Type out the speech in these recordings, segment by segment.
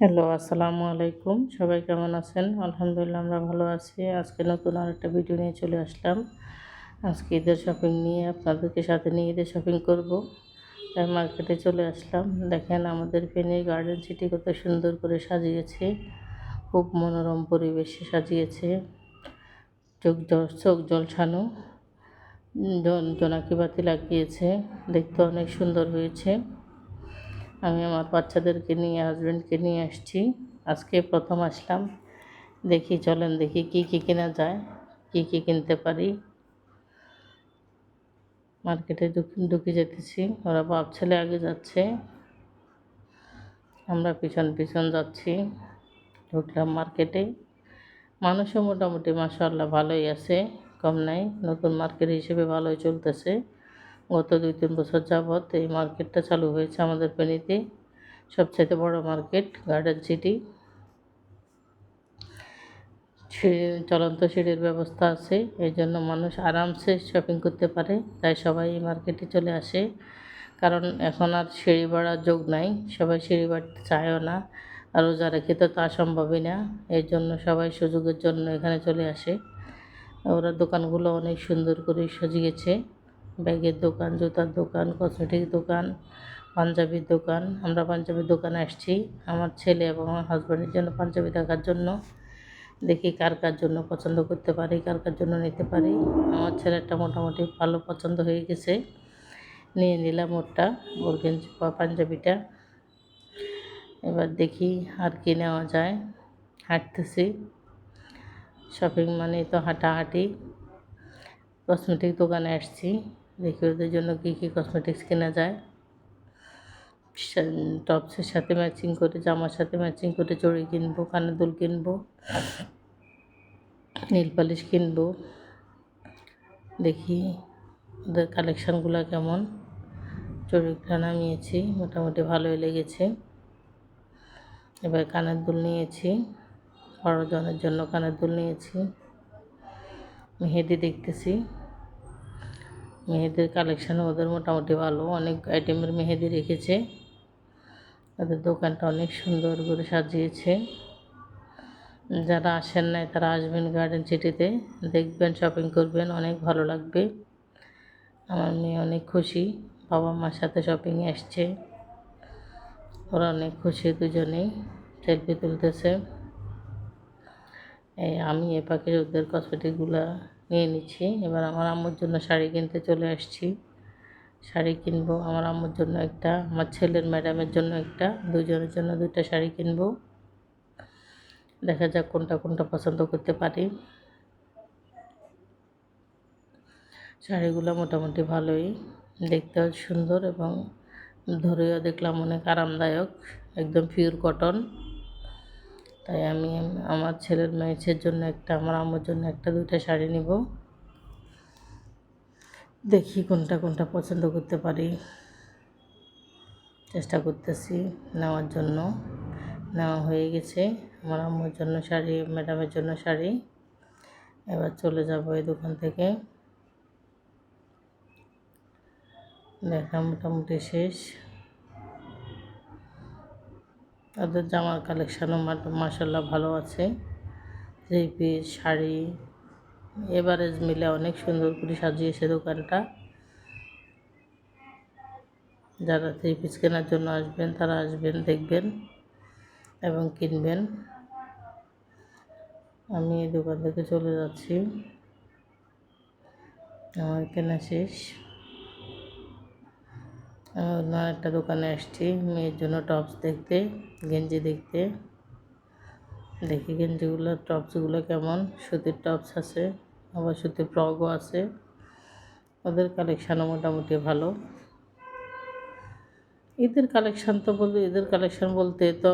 Hello, আসসালামু আলাইকুম। সবাই কেমন আছেন? আলহামদুলিল্লাহ, আমরা ভালো আছি। আজকে নতুন আর একটা ভিডিও নিয়ে চলে আসলাম। আজকে ঈদের শপিং নিয়ে আপনাদেরকে সাথে নিয়ে ঈদের শপিং করব। তাই মার্কেটে চলে আসলাম। দেখেন, আমাদের ফেনীর গার্ডেন সিটি কত সুন্দর করে সাজিয়েছে। খুব মনোরম পরিবেশে সাজিয়েছে। চোখ জল, চোখ জলছানো জন- জোনাকি বাতি লাগিয়েছে। দেখতে অনেক সুন্দর হয়েছে। আমি আমার বাচ্চাদেরকে নিয়ে হাজব্যান্ডকে নিয়ে আসছি। আজকে প্রথম আসলাম। দেখি, চলেন দেখি কি কি কেনা যায়, কি কি কিনতে পারি। মার্কেটে ঢুক- যেতেছি। ওরা বাপ ছেলে আগে যাচ্ছে। আমরা পিছন পিছন যাচ্ছি। ঢুকলাম মার্কেটে। মানুষও মোটামুটি মাসাল্লাহ ভালোই আছে, কম নাই। নতুন মার্কেট হিসেবে ভালোই চলতেছে। গত দুই, তিন বছর যাবৎ এই মার্কেটটা চালু হয়েছে আমাদের ফেনীতে। সবচাইতে বড় মার্কেট গার্ডেন সিটি। চলন্ত সিঁড়ির ব্যবস্থা আছে, এই জন্য মানুষ আরামসে শপিং করতে পারে, তাই সবাই এই মার্কেটে চলে আসে। কারণ এখন আর সিঁড়ি বাড়ার যোগ নাই, সবাই সিঁড়ি বাড়তে চায়ও না, আর রোজা রেখে তো তা সম্ভবই না, এই জন্য সবাই সুযোগের জন্য এখানে চলে আসে। ওরা দোকানগুলো অনেক সুন্দর করে সাজিয়েছে। ব্যাগের দোকান, জুতার দোকান কসমেটিক দোকান, পাঞ্জাবির দোকান। আমরা পাঞ্জাবির দোকানে আসছি। আমার ছেলে এবং আমার হাজব্যান্ডের জন্য পাঞ্জাবি দেখার জন্য। দেখি কার কার জন্য পছন্দ করতে পারি, কার কার জন্য নিতে পারি। আমার ছেলেটা মোটামুটি ভালো পছন্দ হয়ে গেছে। নিয়ে নিলাম ওরটা, ওর গেঞ্জি, পাঞ্জাবিটা। এবার দেখি আর কি নেওয়া যায়। হাঁটতেছি। শপিং মানে তো হাঁটাহাঁটি। কসমেটিক দোকানে আসছি। দেখি ওদের জন্য কী কী কসমেটিক্স কেনা যায়? টপসের সাথে ম্যাচিং করে, জামার সাথে ম্যাচিং করে চড়ি কিনবো কানের দুল কিনবো নীল পালিশ কিনবো। দেখি ওদের কালেকশানগুলো কেমন। চড়িটা নামিয়েছি, মোটামুটি ভালোই লেগেছে। এবার কানের দুল নিয়েছি, বড়জনের জন্য কানের দুল নিয়েছি। মেহেদি দেখতেছি। মেহেদির কালেকশান ওদের মোটামুটি ভালো। অনেক আইটেমের মেহেদি রেখেছে। ওদের দোকানটা অনেক সুন্দর করে সাজিয়েছে। যারা আসেন নাই, তারা আসবেন গার্ডেন সিটিতে দেখবেন শপিং করবেন, অনেক ভালো লাগবে। আমার মেয়ে অনেক খুশি। বাবা মার সাথে শপিংয়ে আসছে। ওরা অনেক খুশি দুজনেই। সেলফি তুলতেছে। এই আমি এ পাখি ওদের কসমেটিকগুলো নিয়ে নিচ্ছি। এবার আমার আম্মুর জন্য শাড়ি কিনতে চলে আসছি। শাড়ি কিনবো, আমার আম্মুর জন্য একটা, আমার ছেলের ম্যাডামের জন্য একটা, দুজনের জন্য দুইটা শাড়ি কিনবো। দেখা যাক কোনটা কোনটা পছন্দ করতে পারি। শাড়িগুলো মোটামুটি ভালোই, দেখতেও সুন্দর এবং ধরেও দেখলাম অনেক আরামদায়ক, একদম পিওর কটন তাই আমি আমার ছেলের মেয়েছের জন্য একটা, আমার আম্মুর জন্য একটা, দুইটা শাড়ি নিব। দেখি কোনটা কোনটা পছন্দ করতে পারি। চেষ্টা করতেছি নেওয়ার জন্য। নেওয়া হয়ে গেছে। আমার আম্মুর জন্য শাড়ি, ম্যাডামের জন্য শাড়ি। এবার চলে যাব এই দোকান থেকে। দেখা মোটামুটি শেষ। ওদের জামার কালেকশানও মাসাল্লাহ ভালো আছে। থ্রি পিস শাড়ি এভারেজ মিলে অনেক সুন্দর করে সাজিয়েছে দোকানটা। যারা থ্রি পিস কেনার জন্য আসবেন, তারা আসবেন, দেখবেন এবং কিনবেন। আমি এই দোকান থেকে চলে যাচ্ছি। আমার কেনা শেষ। অন্য একটা দোকানে আসছি, মেয়ের জন্য টপস দেখতে, গেঞ্জি দেখতে। দেখি গেঞ্জিগুলো টপসগুলো কেমন? সুতির টপস আছে, আবার সুতির ফ্রকও আছে। ওদের কালেকশানও মোটামুটি ভালো। ঈদের কালেকশান তো বলতে, ঈদের কালেকশান বলতে তো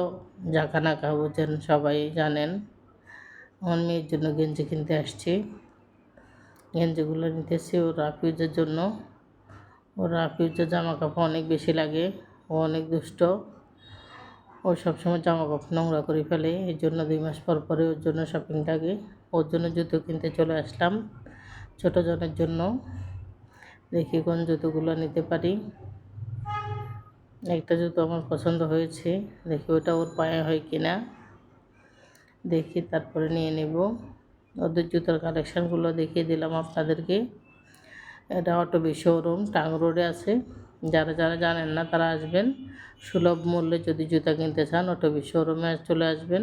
জাকানাকা বোঝেন সবাই জানেন। আমার মেয়ের জন্য গেঞ্জি কিনতে আসছি। গেঞ্জিগুলো নিতেছি ওর রাফিউজের জন্য। ওর রাফিউজের জামা কাপড় অনেক বেশি লাগে, ও অনেক দুষ্ট। ও সবসময় জামা কাপড় নোংরা করে ফেলে, এর জন্য দুই মাস পর পরে ওর জন্য শপিংটাকে ওর জন্য জুতো কিনতে চলে আসলাম, ছোটো জনের জন্য। দেখি কোন জুতোগুলো নিতে পারি। একটা জুতো আমার পছন্দ হয়েছে, দেখি ওটা ওর পায়ে হয় কিনা। দেখি তারপরে নিয়ে নেব। ওদের জুতোর কালেকশানগুলো দেখিয়ে দিলাম আপনাদেরকে। এটা অটোবি শোরুম টাং রোডে আছে। যারা যারা জানেন না, তারা আসবেন। সুলভ মূল্যে যদি জুতা কিনতে চান অটোবি শোরুমে চলে আসবেন।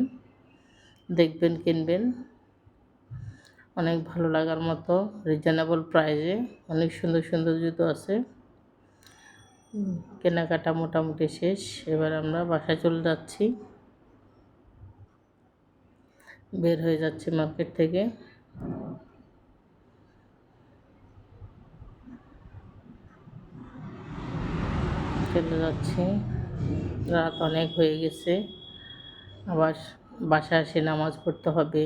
দেখবেন, কিনবেন। অনেক ভালো লাগার মতো রিজনেবল প্রাইসে অনেক সুন্দর সুন্দর জুতো আছে। কেনাকাটা মোটামুটি শেষ। এবার আমরা বাসায় চলে যাচ্ছি। বের হয়ে যাচ্ছি মার্কেট থেকে। চলে যাচ্ছি। রাত অনেক হয়ে গেছে। আবার বাসায় এসে নামাজ পড়তে হবে।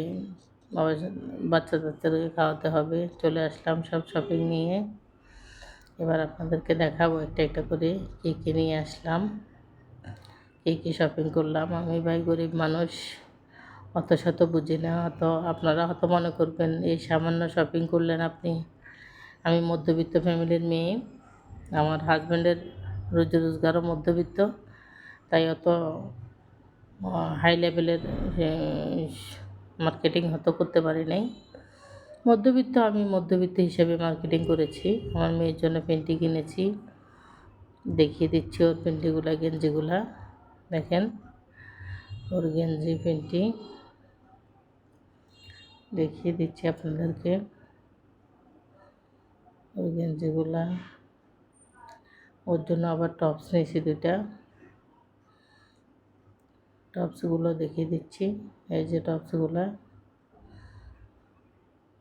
আবার বাচ্চা কাচ্চাদেরকে খাওয়াতে হবে। চলে আসলাম সব শপিং নিয়ে। এবার আপনাদেরকে দেখাবো একটা একটা করে কী কী নিয়ে আসলাম। কী কী শপিং করলাম। আমি ভাই গরিব মানুষ। অত শত বুঝি না। অত আপনারা হয়তো মনে করবেন, এই সামান্য শপিং করলেন আপনি। আমি মধ্যবিত্ত ফ্যামিলির মেয়ে। আমার হাজব্যান্ডের রোজি রোজগারও মধ্যবিত্ত। তাই অত হাই লেভেলের মার্কেটিং হয়তো করতে পারি নাই। মধ্যবিত্ত আমি মধ্যবিত্ত হিসেবে মার্কেটিং করেছি। আমার মেয়ের জন্য পেন্টি কিনেছি। দেখিয়ে দিচ্ছি ওর পেন্টিগুলা, গেঞ্জিগুলা। দেখেন, ওর গেঞ্জি, পেন্টি। দেখিয়ে দিচ্ছি আপনাদেরকে। ওর গেঞ্জিগুলা। ওর জন্য আবার টপস নিয়েছি দুইটা। টপসগুলো দেখিয়ে দিচ্ছি। এই যে টপসগুলো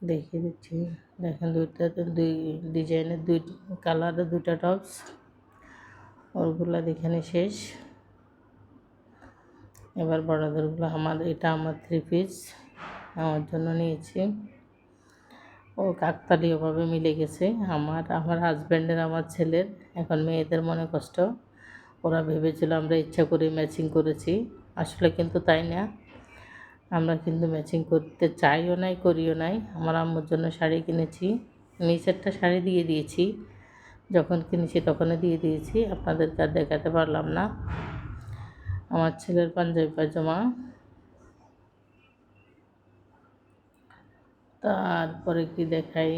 দেখিয়ে দিচ্ছি। দেখেন দুইটা, দুই ডিজাইনের দুই কালারের দুইটা টপস ওরগুলো দেখানে শেষ। এবার বড়দেরগুলো আমার, এটা আমার থ্রি পিস আমার জন্য নিয়েছি। ও কাকতালীয়ভাবে মিলে গেছে। আমার আমার হাজব্যান্ডের আমার ছেলের এখন মেয়েদের মনে কষ্ট। ওরা ভেবেছিল আমরা ইচ্ছা করে ম্যাচিং করেছি। আসলে কিন্তু তাই না? আমরা কিন্তু ম্যাচিং করতে চাইও নাই, করিও নাই। আমার আম্মুর জন্য শাড়ি কিনেছি। নিচেরটা শাড়ি দিয়ে দিয়েছি। যখন কিনেছি তখনই দিয়ে দিয়েছি। আপনাদেরকে আর দেখাতে পারলাম না। আমার ছেলের পাঞ্জাবি পায়জামা। তারপরে কি দেখাই?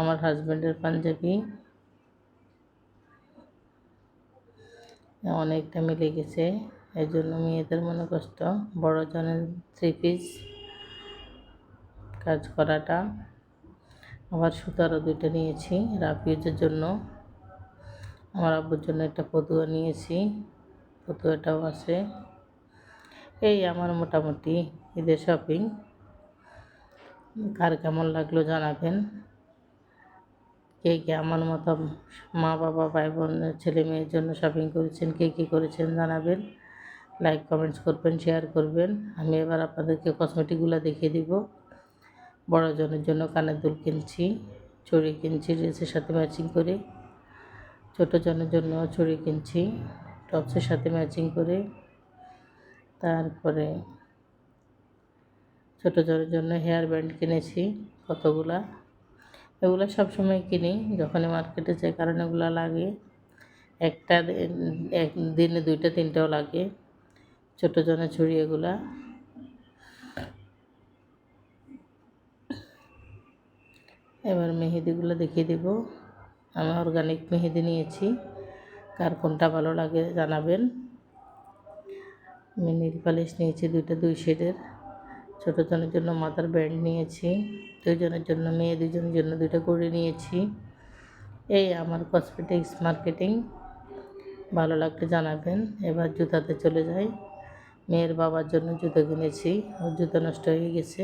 আমার হাজব্যান্ডের পাঞ্জাবি। অনেকটা মিলে গেছে। এই জন্য মেয়েদের মনে কষ্ট। বড় জনের থ্রি পিস কাজ করাটা। আবার সুতারও দুইটা নিয়েছি রাফিউজের জন্য। আমার আব্বুর জন্য একটা পতুয়া নিয়েছি। পতুয়াটাও আছে। এই আমার মোটামুটি ঈদের শপিং কার কেমন লাগল জানাবেন। কে কে আমার মতো মা বাবা ভাই বোন ছেলে মেয়ের জন্য শপিং করেছেন, কে কী করেছেন জানাবেন। লাইক কমেন্টস করবেন শেয়ার করবেন। আমি এবার আপনাদেরকে কসমেটিকগুলো দেখিয়ে দিব। বড়জনের জন্য কানের দুল কিনছি, চুড়ি কিনছি, ড্রেসের সাথে ম্যাচিং করে। ছোটো জনের জন্য চুড়ি কিনছি, টপসের সাথে ম্যাচিং করে। তারপরে ছোটো জনের জন্য হেয়ার ব্যান্ড কিনেছি, কতগুলা? এগুলো সবসময় কিনি যখনই মার্কেটে যাই কারণ এগুলো লাগে। একটা এক দিনে দুইটা, তিনটাও লাগে। ছোটো জনের ছুরি এগুলা। এবার মেহেদিগুলো দেখিয়ে দেব। আমি অর্গানিক মেহেদি নিয়েছি। কার কোনটা ভালো লাগে জানাবেন। আমি নীল পালিশ নিয়েছি দুইটা, দুই শেডের ছোটো জনের জন্য মাথার ব্যান্ড নিয়েছি দুজনের জন্য মেয়ে দুজনের জন্য দুটো করে নিয়েছি। এই আমার কসমেটিক্স মার্কেটিং ভালো লাগলে জানাবেন। এবার জুতাতে চলে যাই। মেয়ের বাবার জন্য জুতো কিনেছি, ওর জুতো নষ্ট হয়ে গেছে।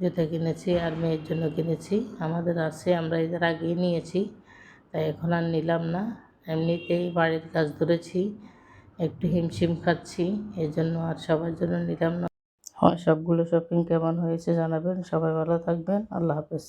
জুতো কিনেছি আর মেয়ের জন্য কিনেছি। আমাদের আছে, আমরা এদের আগেই নিয়েছি, তাই এখন আর নিলাম না। এমনিতেই বাড়ির কাজ ধরেছি, একটু হিমশিম খাচ্ছি এই জন্য আর সবার জন্য নিলাম না। হয়। সবগুলো শপিং কেমন হয়েছে জানাবেন। সবাই ভালো থাকবেন। আল্লাহ হাফেজ।